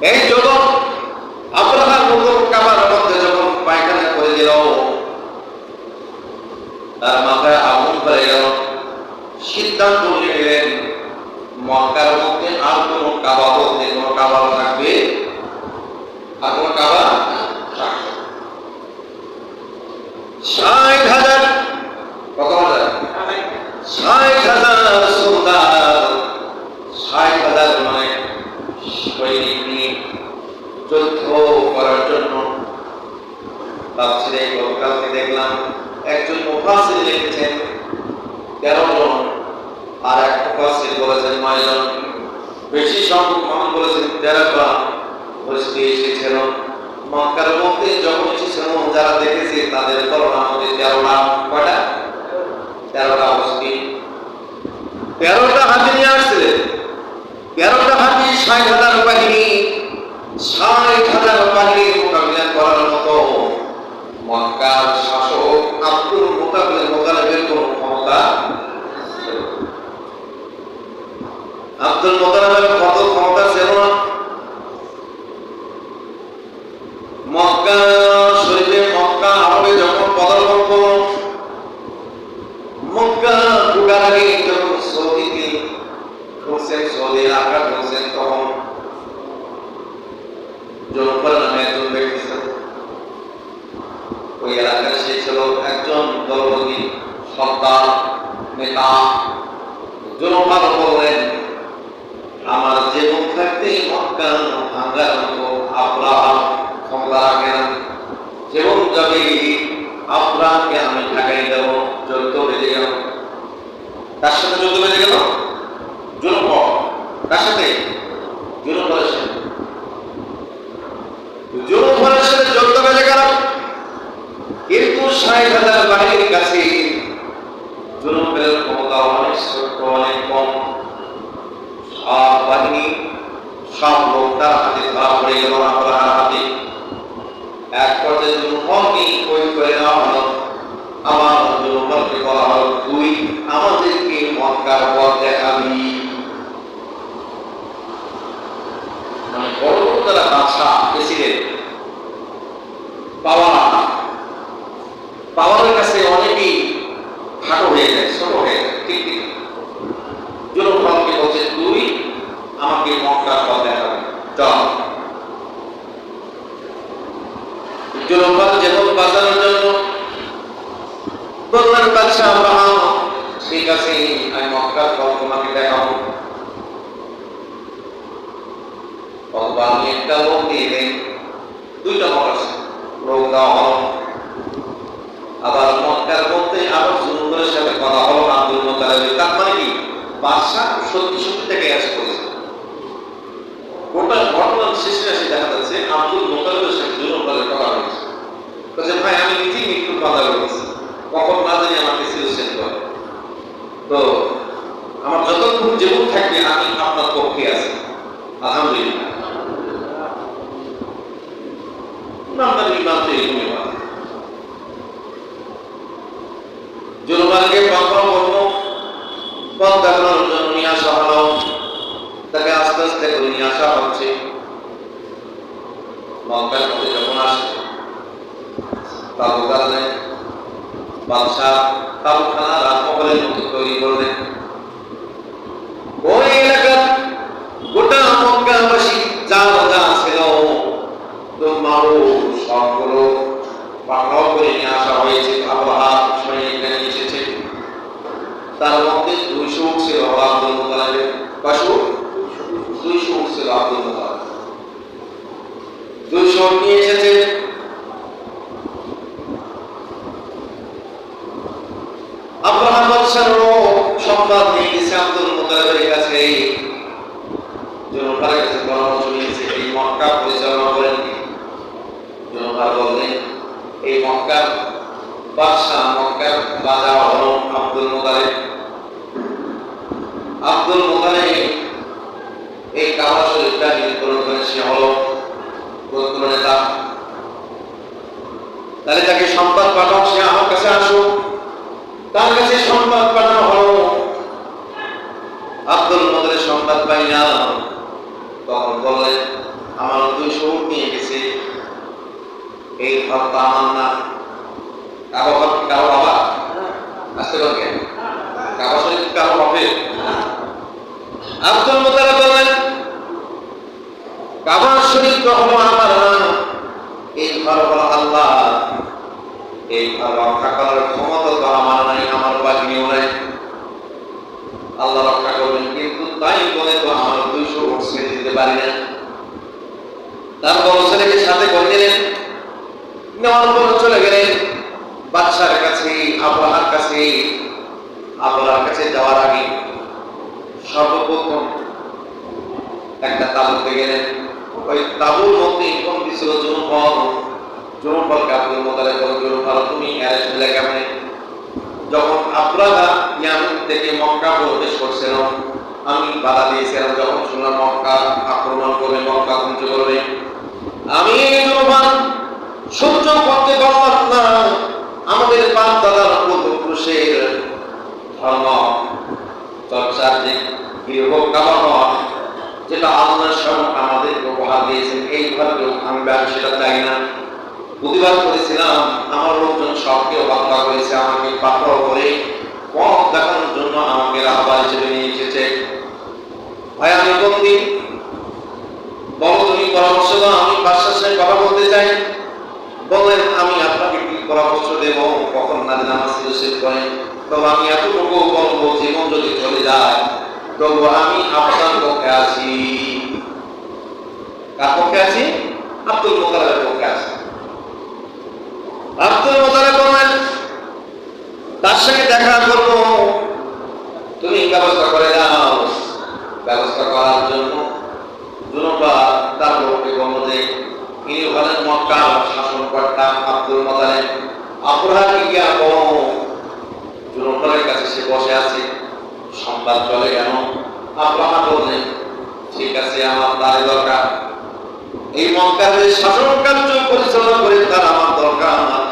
এই জগৎ কাবার মধ্যে যখন পায়খানা করে দিল তার মাথায় আগুন করে গেল। সিদ্ধান্ত নিলেন, মক্কার মধ্যে আর কোনো কাবা বলতে কোনো কাবা থাকবে? আর কাবা থাকবে না। ষাট হাজার কত হাজার ষাট হাজার সুলতান ষাট হাজার মানে সৈনিক নিয়ে যুদ্ধ করার জন্য তাফসিরে গতকালকে দেখলাম। একজন মুফাসির লিখেছেন, তেরো জন, আর এক মুফাসির বলেছেন নয় জন। বেশি সংখ্যক মানুষ বলেছেন তেরো জন। পরিস্থিতি এসেছিল মক্কার মধ্যে, যখন এসেছিল যারা দেখেছে, তাদের করোনা মধ্যে তেরোটা, কয়টা? তেরোটা অবস্থি। তেরোটা হাতি নিয়ে আসছিলেন তেরোটা হাতি ষাট হাজার বাহিনী ষাট হাজার বাহিনীর মোকাবিলা করার মতো মক্কার শাসক আব্দুল মোতাবের মোতালেবের কোন ক্ষমতা ছিল না। আব্দুল মোতালেবের কত ক্ষমতা ছিল? না মক্কা মক্কা আরবে যখন পদার্পণ করল মক্কা ঢুকার আগে যখন সৌদিতে ঢুকছেন সৌদি ঢুকছেন তখন নামে একজন ব্যক্তি ছিল। ওই এলাকার সে ছিল একজন দলপতি সত্তা নেতা জনপদ বললেন আমার জীবন থাকতে মক্কা ভাঙ্গার মতো আব্রাহাম না জীবন যাবে আব্রাহামকে আমি ঢাকাই দেব যুদ্ধ বেজে গেল। তার সাথে যুদ্ধ বেজে গেল জনপদ কার সাথে কিন্তু ষাট বাহিনীর কাছে ক্ষমতা অনেক কম। সব বাহিনী, সব লোক তার হাতে ধরা পড়ে গেল আব্রাহার হাতে। আমার বলা হলো আমাদেরকে মানে বড় বড় পাওয়ার পাওয়ারের কাছে অনেকেই খাটো হয়ে যায় ছোট হয়ে যায় ঠিক ঠিক জুলফলকে বলছে তুই আমাকে মক্কার পথ দেখাবি চল যেমন বাঁচানোর জন্য। বললেন বাদশাহ আব্রাহাম, ঠিক আছে, আমি মক্কার পথ তোমাকে দেখাবো। আমি একটা লোক দিয়ে দেন, দুইটা আছে, লোক দেওয়া হলো। আবার মক্কার মধ্যে আরও জুনুবের সাথে কথা হলো, আব্দুল মোতালেবের। তার মানে কি? বাদশাহ সত্যি সত্যি থেকে আসে করেছে গোটা ঘটনার শেষে এসে দেখা যাচ্ছে, আব্দুল মোতালেবের সাথে জুনুবের কথা হয়েছে বলছে ভাই আমি নিজেই মৃত্যুর কথা বলেছি কখন না জানি আমাকে সিলেকশন করে তো আমার যতক্ষণ জীবন থাকবে আমি আপনার পক্ষে আছি আলহামদুলিল্লাহ জুলমানকে কখনো কখনো পথ দেখানোর জন্য নিয়ে আসা হলো। তাকে আস্তে আস্তে করে নিয়ে আসা হচ্ছে। মক্কার মধ্যে যখন আসে তাবু কারণে বাদশাহ তাবুখানা রাজমহলের মতো তৈরি করলেন ওই এলাকার গোটা মক্কাবাসী যা যা ছিল তো মারু সবগুলো করে নিয়ে আসা হয়েছে আবহাওয়া নিয়ে এসেছে। তার মধ্যে দুইশো দুইশো ছিল মোতালেব দুইশো নিয়ে এসেছে। আব্রাহাম বাদশাহর সংবাদ নিয়ে গেছে আব্দুল কাছে। জনতার কাছে পরামর্শ নিয়েছে, এই মক্কা পরিচালনা করেন জনতার বললেন এই মক্কার বাদশাহ মক্কার রাজা হল আব্দুল মোতালেব। আব্দুল মোতালেব এই কাবা শরীফটা নিয়ন্ত্রণ করেন, সে হল গোত্র নেতা। তাহলে তাকে সংবাদ পাঠাও, সে আমার কাছে আসুক। তার কাছে সংবাদ পাঠানো হলো আব্দুল মোতালেব সংবাদ পাইলাম তখন বললেন, আমার এই ঘর আমার না। কারও কারও বাবা? আসতে পারবে? কাবা শরীফ কি কারও হবে আব্দুল মুতালিব বললেন কাবা শরীফ তো আমার না। এই ঘর হলো আল্লাহ। এই ঘর রক্ষা করার ক্ষমতা তো আমার নাই, আমার বাহিনীও নাই। আল্লাহ রক্ষা করবেন, কিন্তু তাই বলে তো আমার দুইশো ভোট দিতে পারি না। তার বড় ছেলেকে সাথে করে নেওয়ার চলে গেলেন। বাদশার কাছে আবহাওয়ার কাছে আবহাওয়ার কাছে যাওয়ার আগে সর্বপ্রথম একটা তাবুতে গেলেন। ওই তাবুর মধ্যে কোন ছিল জনফল জনফল কাপুর মোতালে বল জনফল তুমি অ্যারেস্ট কেমনে? যখন আব্রাহা ইয়ামিন থেকে মক্কা প্রবেশ করছিল, আমি বাধা দিয়েছিলাম, যখন শুনলাম মক্কা আক্রমণ করবে, মক্কা ধ্বংস করবে। আমি জনফল না আমাদের বাপ দাদার পূর্বপুরুষের ধর্ম চর্চার যে গৃহ কামন যেটা আল্লাহর সব আমাদের উপহার দিয়েছেন। এইভাবে আমি সেটা চাই না। প্রতিবাদ করেছিলাম, আমার লোকজন সবকে হত্যা করেছে, আমাকে পাথর করে পথ দেখানোর জন্য আমাকে রাহবার হিসেবে নিয়ে এসেছে ভাই আমি বন্দি বলো তুমি পরামর্শ দাও আমি বাদশার সাথে কথা বলতে চাই বললেন আমি আপনাকে কি পরামর্শ দেব, কখন না নামাজ শেষ করেন তবে আমি এতটুকু বলব, জীবন যদি চলে যায়, তবু আমি আপনার পক্ষে আছি। কার পক্ষে আছি? আব্দুল মোতালেবের পক্ষে আছি। আব্দুল মোতালেব বললেন তার সঙ্গে দেখা করব তুমি ব্যবস্থা করে দাও। ব্যবস্থা করার জন্য জনতা তার লোককে বলল যে ইনি হলেন মক্কার শাসনকর্তা আব্দুল মোতালেব। আব্রাহাকে গিয়া বলো জনতার কাছে সে বসে আছে, সংবাদ চলে কেন? আব্রাহা বললেন, ঠিক আছে, আমার তারে দরকার। এই মক্কার শাসন পরিচালনা করে তার আমার দরকার, আমার